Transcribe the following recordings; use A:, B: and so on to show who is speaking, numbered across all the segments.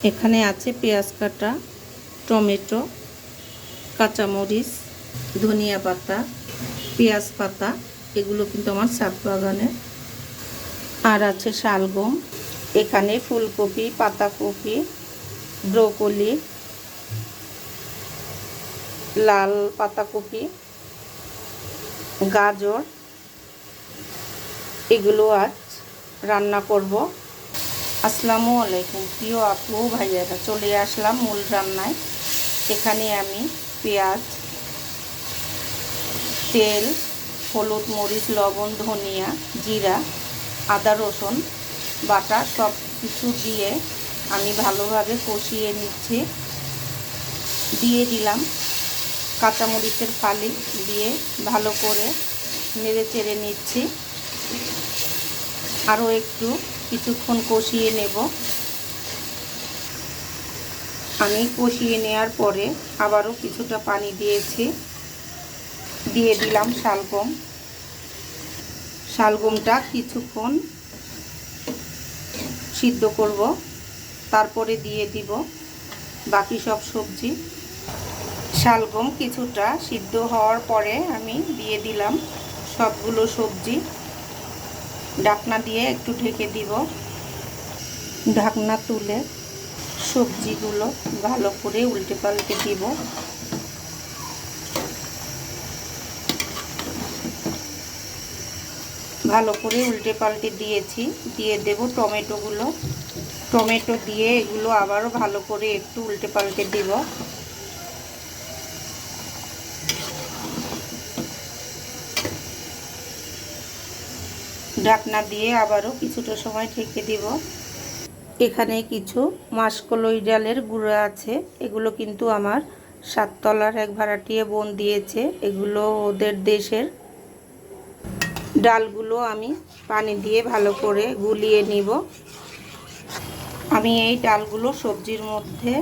A: এখানে আছে পেঁয়াজ কাটা, টমেটো, কাঁচামরিচ, ধনিয়া পাতা, পেঁয়াজ পাতা, এগুলো কিন্তু আমার ছাদ বাগানে। আর আছে শালগম, এখানে ফুলকপি, পাতাকপি, ব্রোকলি, লাল পাতাকপি, গাজর, এগুলো আজ রান্না করব। আসসালামু আলাইকুম। প্রিয় আপু, ভাইয়ারা, চলে আসলাম মূল রান্নায়। এখানে আমি পেঁয়াজ, তেল, হলুদ, মরিচ, লবণ, ধনিয়া, জিরা, আদা, রসুন, বাটা সব কিছু দিয়ে আমি ভালোভাবে কষিয়ে নিচ্ছি। দিয়ে দিলাম কাঁচামরিচের ফালি দিয়ে ভালো করে নেড়ে চেড়ে নিচ্ছি। আরও একটু কিছুক্ষণ কষিয়ে নেব। আমি কষিয়ে নেওয়ার পরে আবারও কিছুটা পানি দিয়েছি। দিয়ে দিলাম শালগম। শালগমটা কিছুক্ষণ সিদ্ধ করব। তারপরে দিয়ে দিব বাকি সব সবজি। শালগম কিছুটা সিদ্ধ হওয়ার পরে আমি দিয়ে দিলাম সবগুলো সবজি। ঢাকনা দিয়ে একটু ঢেকে দিব। ঢাকনা তুলে সবজিগুলো ভালো করে উল্টে পাল্টে দিব। ভালো করে উল্টে পাল্টে দিয়েছি। দিয়ে দেব টমেটোগুলো। টমেটো দিয়ে এগুলো আবারও ভালো করে একটু উল্টে পাল্টে দিব। ঢাকনা দিয়ে আবারও কিছুটা সময় ঢেকে দিব। এখানে কিছু মাসকলই ডালের গুঁড়ো আছে। এগুলো কিন্তু আমার সাততলার এক ভাড়াটিয়ে বোন দিয়েছে। এগুলো ওদের দেশের ডালগুলো আমি পানি দিয়ে ভালো করে গুলিয়ে নিব। আমি এই ডালগুলো সবজির মধ্যে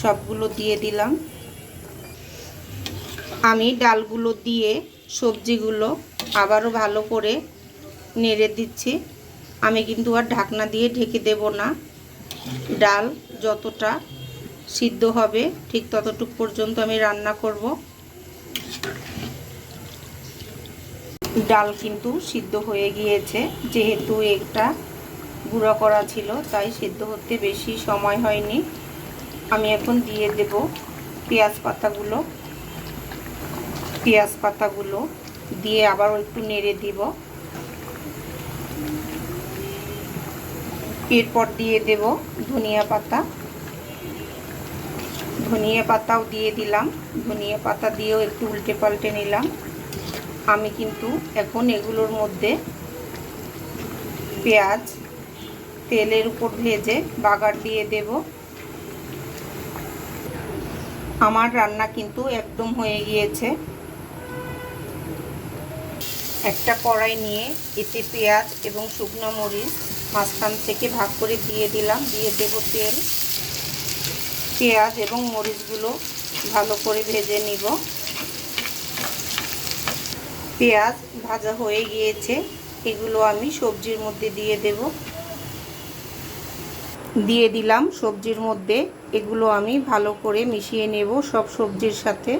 A: সবগুলো দিয়ে দিলাম। আমি ডালগুলো দিয়ে সবজিগুলো আবারও ভালো করে নেড়ে দিচ্ছি। আমি কিন্তু আর ঢাকনা দিয়ে ঢেকে দেব না। ডাল যতটা সিদ্ধ হবে ঠিক ততটুক পর্যন্ত আমি রান্না করব। ডাল কিন্তু সিদ্ধ হয়ে গিয়েছে। যেহেতু একটা গুঁড়া করা ছিল, তাই সিদ্ধ হতে বেশি সময় হয়নি। আমি এখন দিয়ে দেব পেঁয়াজ পাতাগুলো। পেঁয়াজ পাতাগুলো দিয়ে আবার একটু নেড়ে দিব। এরপর দিয়ে দেব ধনিয়া পাতা। ধনিয়া পাতাও দিয়ে দিলাম। ধনিয়া পাতা দিয়েও একটু উল্টে পাল্টে নিলাম। আমি কিন্তু এখন এগুলোর মধ্যে পেঁয়াজ, তেলের উপর ভেজে বাগার দিয়ে দেব। আমার রান্না কিন্তু একদম হয়ে গিয়েছে। একটা কড়াই নিয়ে এতে পেঁয়াজ এবং শুকনো মরিচ মাঝখান থেকে ভাগ করে দিয়ে দিলাম। দিয়ে দেব তেল, পেঁয়াজ এবং মরিচগুলো ভালো করে ভেজে নিব। পেঁয়াজ ভাজা হয়ে গিয়েছে, এগুলো আমি সবজির মধ্যে দিয়ে দেব। দিয়ে দিলাম সবজির মধ্যে, এগুলো আমি ভালো করে মিশিয়ে নেব সব সবজির সাথে।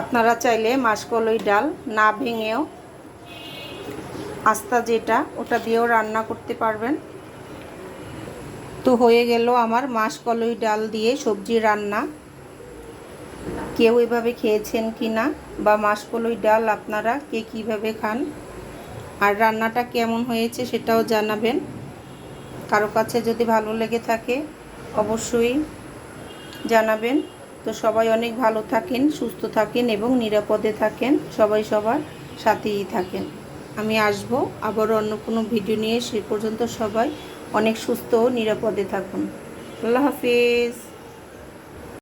A: আপনারা চাইলে মাসকলই ডাল না ভেঙেও আস্তা যেটা, ওটা দিয়েও রান্না করতে পারবেন। তো হয়ে গেল আমার মাসকলই ডাল দিয়ে সবজি রান্না। কেউ এভাবে খেয়েছেন কি না? বা মাসকলই ডাল আপনারা কে কীভাবে খান? আর রান্নাটা কেমন হয়েছে সেটাও জানাবেন। কারও কাছে যদি ভালো লেগে থাকে, অবশ্যই জানাবেন। তো সবাই অনেক ভালো থাকেন, সুস্থ থাকেন এবং নিরাপদে থাকেন। সবাই সবার সাথেই থাকেন। আমি আসব। আবার অন্য কোনো ভিডিও নিয়ে সে পর্যন্ত সবাই অনেক সুস্থ ও নিরাপদে থাকুন। আল্লাহ হাফিজ।